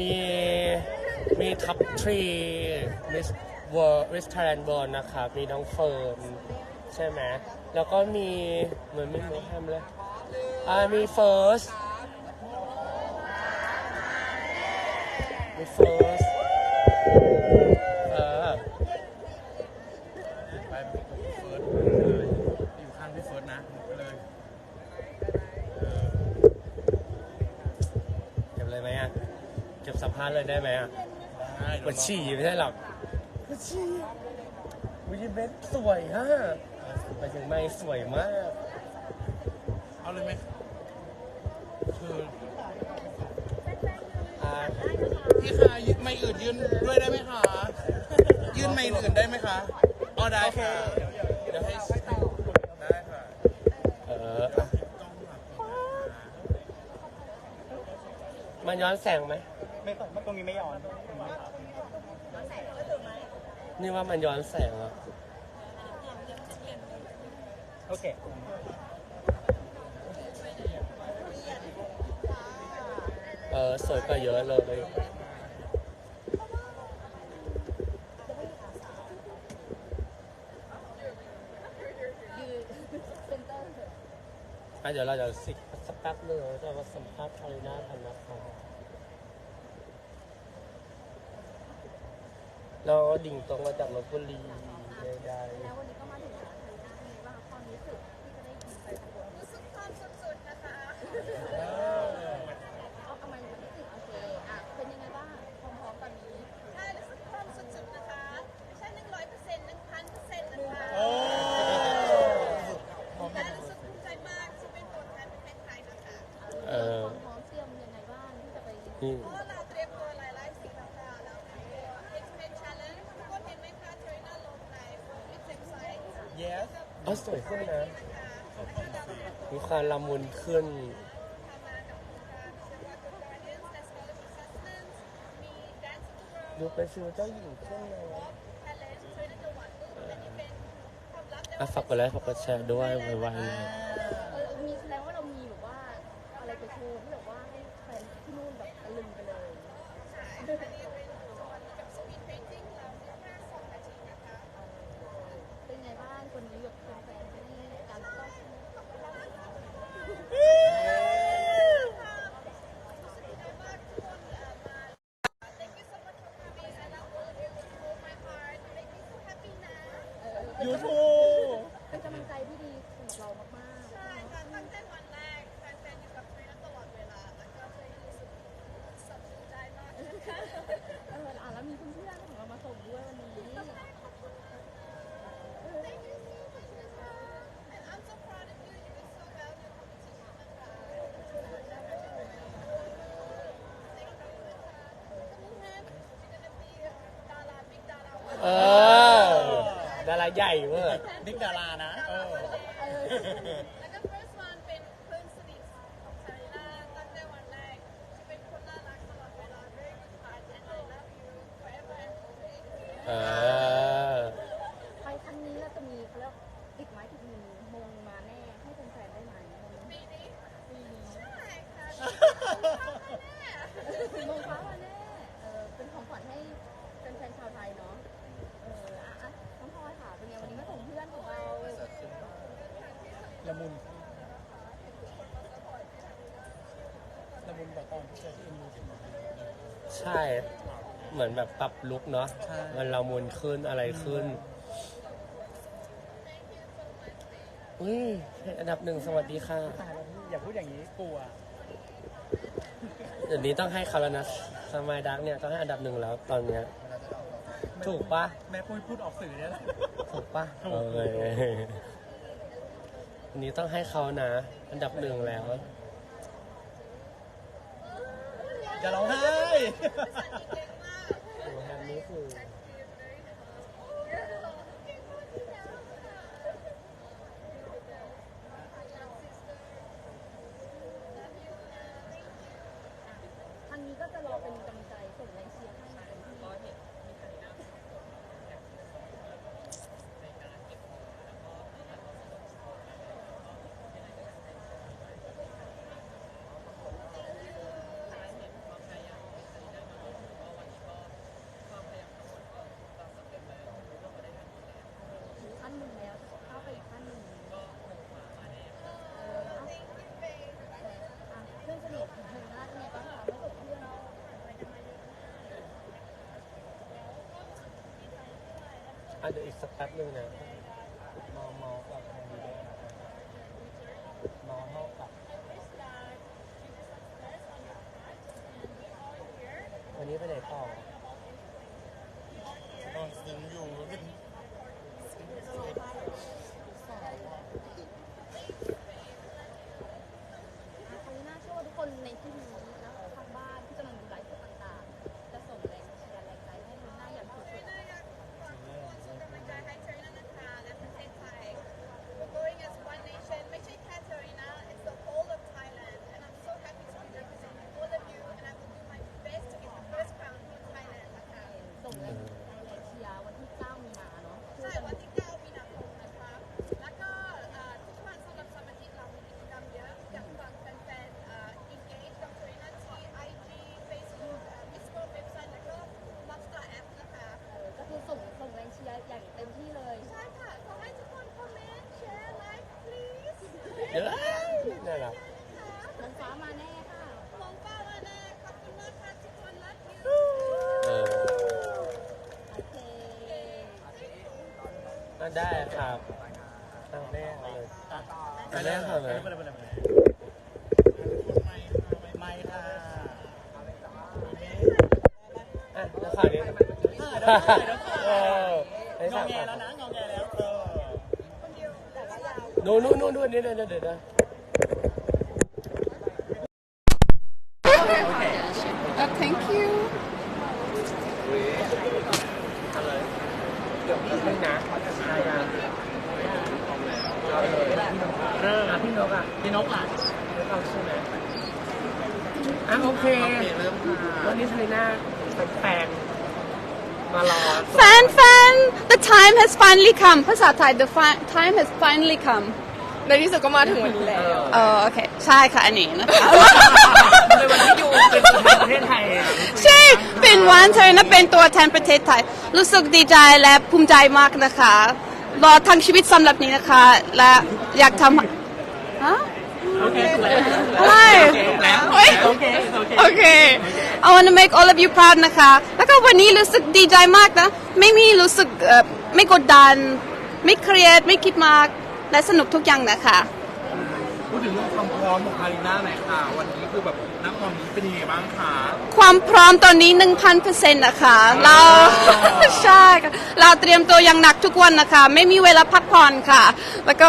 มีมีท็อปทรีมิสเวิร์มิสไทยแลนด์เวิร์นะครับ มีน้องเฟิร์นใช่ไหม แล้วก็มีเหมือนไม่มีแฮมเลยอ่ามีเฟิร์สมีเฟิร์สเออ ไปพี่เฟิร์สเลยอยู่ข้างพี่เฟิร์สนะไปเลย เก็บเลยไหมอะ เก็บ สัมภาษณ์เลยได้ไหมอะได้มันฉี่ไม่ใช่หรอกมันฉี่วิเบสสวยฮะไปถึงไม่สวยมาก เอาเลยไหมคืออ่าพี่คะยืนไม่อื่นยืนด้วยได้ไหมคะยืนไม่อื่นได้ไหมคะอ๋อได้ค่ะเดี๋ยวให้ได้ค่ะเอออะมันย้อนแสงไหม ไม่ไม่ตรงนี้ไม่ย้อนนี่ว่ามันย้อนแสงอะโอเค เออสวยกว่าเยอะเลยอะเดี๋ยวเราจะสิสักแป๊บนึงเราจะมาสัมภาษณ์คาริน่ากันนะครับ เราดิ่งตรงมาจากลบบุรีใดแล้ววันนี้ก็มาถึงร้านคาริน่าเป็นไงบ้างคะความรู้สึกที่จะได้กินไปประกวดรู้สึกความสุดๆนะคะเอาเอามาอยู่ที่สิโอเคอะเป็นยังไงบ้างพร้อมๆตอนนี้ใช่รู้สึกความสุดๆนะคะไม่ใช่หนึ่งร้อยเปอร์เซ็นต์หนึ่งพันเปอร์เซ็นต์นะคะโอ้และรู้สึกภูมิใจมากที่เป็นตัวแทนประเทศไทยนะคะๆเออความพร้อมเตรียมยังไงบ้างที่จะไป สวยขึ้นนะมีความละมุนขึ้น ดูเป็นฟิลเจ้าหญิงขึ้นเลย Walk Challenge เทรนเนองหนนี้เป็นความลับในอะฝากกดไลค์ฝากกดแชร์ด้วยไวๆเลย เออมีแสดงว่าเรามีแบบว่าอะไรไปโชว์ที่แบบว่าให้แฟนที่นู่นแบบตะลึงไปเลย ใช่อันนี้เป็นสอนกับ Speed Painting เรามีแค่สองนาทีนะคะ เป็นไงบ้างคนนี้แบบแฟนๆที่นี่การต้อนรับ ยูทูบ เป็นกำลังใจที่ดีสำหรับเรามากๆ ใช่ค่ะตั้งแต่วันแรกแฟนๆอยู่กับเทรนเนอร์ตลอดเวลา แล้วก็เลยรู้สึกสบายใจมากนะคะ เอออะแล้วมีเพื่อนๆของเรามาส่งด้วยวันนี้ Thank you so much, Lisa. And I'm so proud of you. You did so well in the competition. นะคะ Thank you, Lisa. And you're gonna be a Dara, big Dara. เออ ดา ราใหญ่เว้ยบิ๊กดารานะเออแล้วก็ first one เป็นเพื่อนสนิทของซารีน่าตั้งแต่วันแรกจะเป็นคนน่ารักตลอดเวลา very good heart and I love you forever and always เออ ไปครั้งนี้เราจะมีเขาเรียกติดไม้ติดมือมงมาแน่ให้แฟนๆได้ไหมมง ปีนี้ ปีนี้ ใช่ค่ะ มงฟ้ามาแน่เออเป็นของขวัญให้แฟนๆชาวไทยเนาะเอออะอะน้องพลอยค่ะเป็นไงวันนี้มาส่งเพื่อนของเรา ละมุน ละมุนกว่าตอนที่เจอที่เอ็มยูที่ ใช่เหมือนแบบปรับลุกเนาะใช่ มันละมุนขึ้นอะไรขึ้นอุ้ยอันดับหนึ่งสวัสดีค่ะ ตายแล้วพี่อย่าพูดอย่างนี้กลัวเดี๋ยวนี้ต้องให้เขาแล้วนะสมัยดักเนี่ยต้องให้อันดับหนึ่งแล้วตอนเนี้ย ถูกปะ แม่ปุ้ยพูดออกสื่อเนี่ยแหละ ถูกปะถูก เอออันนี้ต้องให้เขานะ อันดับหนึ่งแล้ว อย่าร้องไห้ โอ้แฮมนี่คือ ทางนี้ก็จะรอเป็นกำลังใจส่งแรงเชียร์ให้มาเป็นที่ อะเดี๋ยวอีกสักแป๊บนึงนะมอมอกับมอดีเดมอเท่ากับ วันนี้ไปไหนต่อ ตอนซึ้งอยู่เป็น ครั้งหน้าเชื่อว่าทุกคนในที่นี้นะทางบ้านที่กำลังดูไลฟ์สดต่างๆ จะส่งแรงเชียร์แรงใจให้คุณหน้าอย่างสุด We're going as one nation. ไม่ใช่แค่ Tarina, it's the whole of Thailand. And I'm so happy to be representing all of you. And I will do my best to get the first crown for Thailand นะคะ ๆส่งแรงใจแรงเชียร์วันที่ 9 มีนาเนาะ ใช่วันที่ 9 มีนาคมนะคะ แล้วก็เอ่อทุกวันสำหรับสมาชิกเรามีกิจกรรมเยอะ อยากฝากแฟนๆเอ่อ engage กับ Tarina ที่ IG Facebook เอ่อ Miss World เว็บไซต์แล้วก็ Monster App นะคะ ก็คือส่งส่งแรงเชียร์อย่างเต็มที่เลย ใช่ค่ะ ขอให้ทุกคนคอมเมนต์ แชร์ ไลค์ please เดี๋ยวน่ารัก น้องฟ้ามาแน่ค่ะ ลงป้ามาแน่ขอบคุณมากค่ะทุกคนรักยู เออ โอเค ก็ ได้ครับตั้งแรกเลยไปเลยไปเลยไปเลยไม่ค่ะอะแล้วข่าวนี้เออไอ้งอสามแงแล้วนะงอแงแล้วเออนู่นนู่นนู่นนู่นนี่เดี๋ยวเดี๋ยวเดี๋ยว Uh, thank you เดี๋ยวพี่นึงนะใช่ยังเอาเลยเอออะ พี่นกอะพี่นกล่ะเราใช่ไหมอะโอเคเริ่มค่ะวันนี้เทรน่าเป็นแฟนมารอ Fan, fan, the time has finally come ภาษาไทย the fi- time has finally come ในที่สุดก็มาถึงวันนี้แล้ว เออโอเค ใช่ค่ะ อันนี้นะคะ ในวันที่อยู่เป็นตัวแทนประเทศไทยใช่ เป็นวันเธอนะเป็นตัวแทนประเทศไทย รู้สึกดีใจและภูมิใจมากนะคะ รอทั้งชีวิตสำหรับนี้นะคะ และอยากทำฮะ โอเคถูกแล้วอะไรแล้วเฮ้ยโอเคโอเคโอเค I want to make all of you proud นะคะ แล้วก็วันนี้รู้สึกดีใจมากนะ ไม่มีรู้สึกเอ่อไม่กดดัน ไม่เครียด ไม่คิดมาก และสนุกทุกอย่างนะคะ พูดถึงเรื่องความพร้อมของคาริน่าหน่อยค่ะ วันนี้คือแบบ นักความนี้เป็นยังไงบ้างคะความพร้อมตอนนี้ 1,000%นะคะเราใช่ค่ะเราเตรียมตัวอย่างหนักทุกวันนะคะ ไม่มีเวลาพักผ่อนค่ะ แล้วก็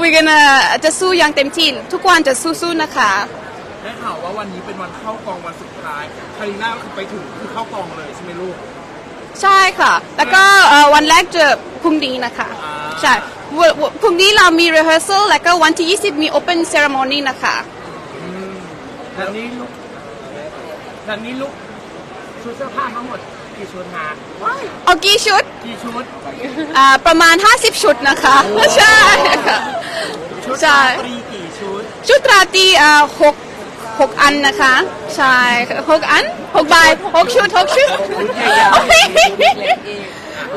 we gonna จะสู้อย่างเต็มที่ทุกวันจะสู้ๆนะคะ ได้ข่าวว่าวันนี้เป็นวันเข้ากองวันสุดท้ายคาริน่าคือไปถึงคือเข้ากองเลยใช่ไหมลูก ใช่ค่ะ แล้วก็เอ่อวันแรกจะพรุ่งนี้นะคะอ่าใช่วันวันพรุ่งนี้เรามี rehearsal แล้วก็วันที่ 20 มี open ceremony นะคะ แล้วนี้ลุกแล้วนี้ลุกชุดเสื้อผ้าทั้งหมดกี่ชุดฮะเอากี่ชุดกี่ชุดอ่าประมาณ 50 ชุดนะคะ ใช่ค่ะชุดใช่ ตรีกี่ชุดชุดราตรีอ่าหกหกอันนะคะ ใช่ค่ะหกอันหกใบหกชุดหกชุด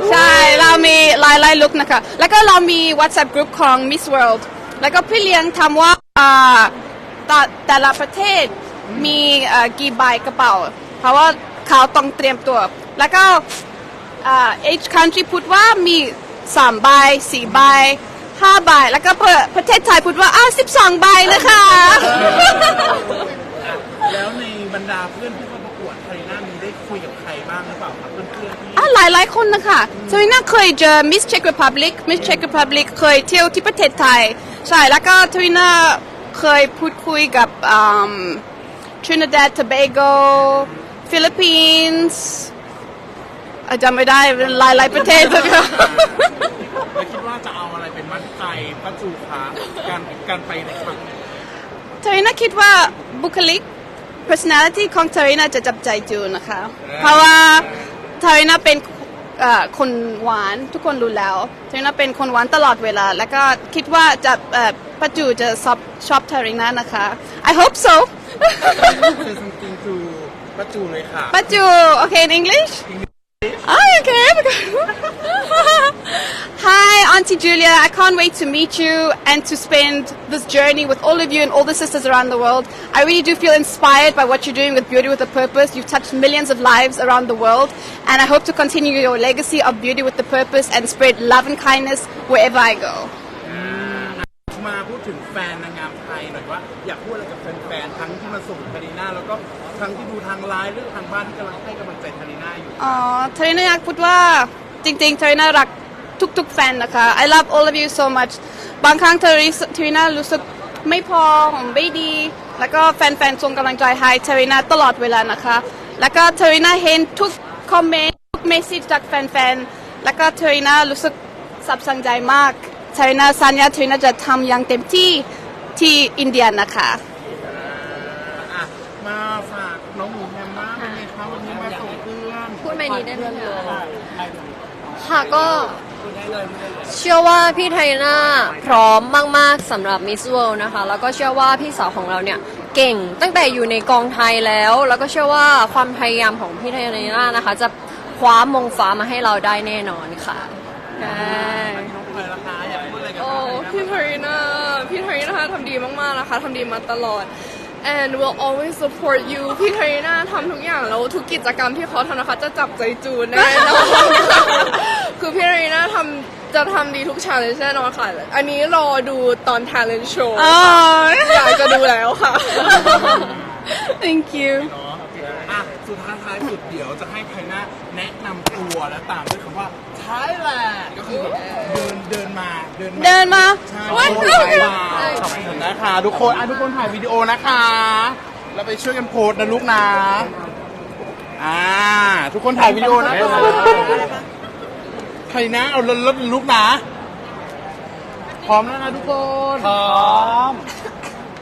ใช่เรามีหลายหลายลุกนะคะ แล้วก็เรามี WhatsApp group ของ Miss World แล้วก็พี่เลี้ยงทำว่าอ่า แต่แต่ละประเทศมีอ่ากี่ใบกระเป๋า เพราะว่าเขาต้องเตรียมตัว แล้วก็อ่า each country พูดว่ามีสามใบสี่ใบห้าใบแล้วก็ประประเทศไทยพูดว่าอ้าวสิบสองใบนะคะ แล้วในบรรดาเพื่อนที่เข้าประกวดคาริน่ามีได้คุยกับใครบ้างหรือเปล่าครับเพื่อนๆที่อะหลายหลายๆคนนะคะซารีน่าเคยเจอ Miss Czech Republic Miss Czech Republic เคยเที่ยวที่ประเทศไทย ใช่ แล้วก็ซารีน่า เคยพูดคุยกับอืม Trinidad Tobago Philippines อะจำไม่ได้หลายหลายๆประเทศนะคะแล้วคิดว่าจะเอาอะไรเป็นมั่นใจป้าจูคะการการไปในครั้งนี้เทอรีน่าคิดว่าบุคลิก personality ของเทอรีน่าจะจับใจจูนะคะ เพราะว่าเทอรีน่าเป็นเอ่อ คนหวานทุกคนรู้แล้วเทอรีน่าเป็นคนหวานตลอดเวลา แล้วก็คิดว่าจะเอ่อป้าจูจะชอบชอบเทอรีน่านะคะ I hope so Say something to ป้าจูเลยค่ะป้าจู okay in English Oh, okay. Hi, Auntie Julia, I can't wait to meet you and to spend this journey with all of you and all the sisters around the world. I really do feel inspired by what you're doing with Beauty with a Purpose. You've touched millions of lives around the world, and I hope to continue your legacy of Beauty with a Purpose and spread love and kindness wherever I go. มาพูดถึงแฟนนางงามไทยหน่อยว่าอยากพูดอะไรกับแฟนๆทั้งที่มาส่งทารีน่าแล้วก็ทั้งที่ดูทางไลน์หรือทางบ้านที่กำลังให้กำลังใจทารีน่าอยู่ อ๋อทารินาอยากพูดว่าจริงๆทารินารัก ทุกๆแฟนนะคะ I love all of you so much บางครั้งทาริทารินารู้สึกไม่พอของไม่ดี แล้วก็แฟนๆส่งกำลังใจให้ทารินาตลอดเวลานะคะ แล้วก็ทารินาเห็นทุกคอมเมนต์ทุกเมสเซจจากแฟนๆ แล้วก็ทารินารู้สึกสับสังใจมากทารินาสัญญาทารินาจะทำอย่างเต็มที่ที่อินเดียนะคะอะมาฝากน้องหมูแฮมบ้างเป็นไงคะวันนี้มาส่งเพื่อนพูดไม่นี้ได้ไหมคะค่ะก็ เชื่อว่าพี่ไทน่าพร้อมมาก ๆสำหรับมิสเวิลด์นะคะ แล้วก็เชื่อว่าพี่สาวของเราเนี่ยเก่งตั้งแต่อยู่ในกองไทยแล้ว แล้วก็เชื่อว่าความพยายามของพี่ไทน่านะคะ จะคว้ามงฟ้ามาให้เราได้แน่นอนค่ะใช่โอ้พี่ไทาริน่าพี่ไทาริน่าทำดีมาก ๆ นะคะทำดีมาตลอด and will always support you พี่ไทาริน่าทำทุกอย่างแล้วทุกกิจกรรมที่เขาทำนะคะ จะจับใจจูนแน่นอน คือพี่ทาริน่าทำจะทำดีทุกชาเลนจ์แน่นอนค่ะ อันนี้รอดูตอน talent show อ๋อ อยากจะดูแล้วค่ะ thank you เนาะอะสุดท้ายท้ายสุดเดี๋ยวจะให้ไพน่าแนะนำตัวและตามด้วยคำว่า Thailand ก็คือแบบเดินเดินมาเดินมาเดินมาใช่วันโพสต์ไลน์ขอบคุณนะคะทุกคนอะทุกคนถ่ายวิดีโอนะคะ แล้วไปช่วยกันโพสต์นะลูกนะอ่าทุกคนถ่ายวิดีโอนะคะใค รนะ เอารถๆลูกนะ พร้อมแล้วนะทุกคนพร้อม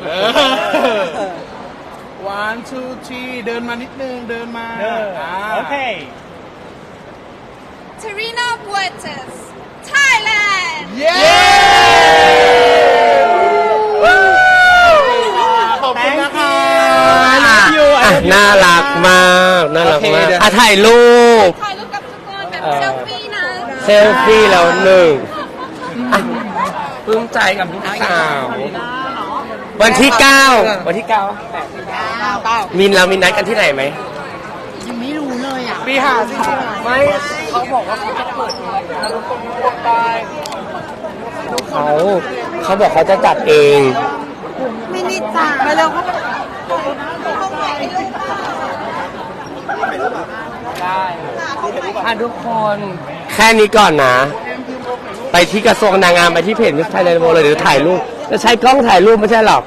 เออ one two three เดินมานิดนึง เดินมาเอออ่า โอเค Tarina Buetes Thailand เย้ขอบคุณนะคะอะอะ น่ารักมาก น่ารักมากอะถ่ายรูปถ่ายรูปกั เซลฟี่แล้วหนึ่งอะปลื้มใจกับลูกสาว วันที่เก้าวันที่เก้ามินเรามีนัดกันที่ไหนไหมปีหาสิไม่เขาบอกว่าเขาจะเปิดเขาเขาบอกเขาจะจัดเอง ไม่นิจ่าไปเร็ว อะทุกคนแค่นี้ก่อนนะ ไปที่กระทรวงนางงามไปที่เพจมิสไทยแลนด์โมเลยเดี๋ยวถ่ายรูปจะใช้กล้องถ่ายรูปไม่ใช่หรอก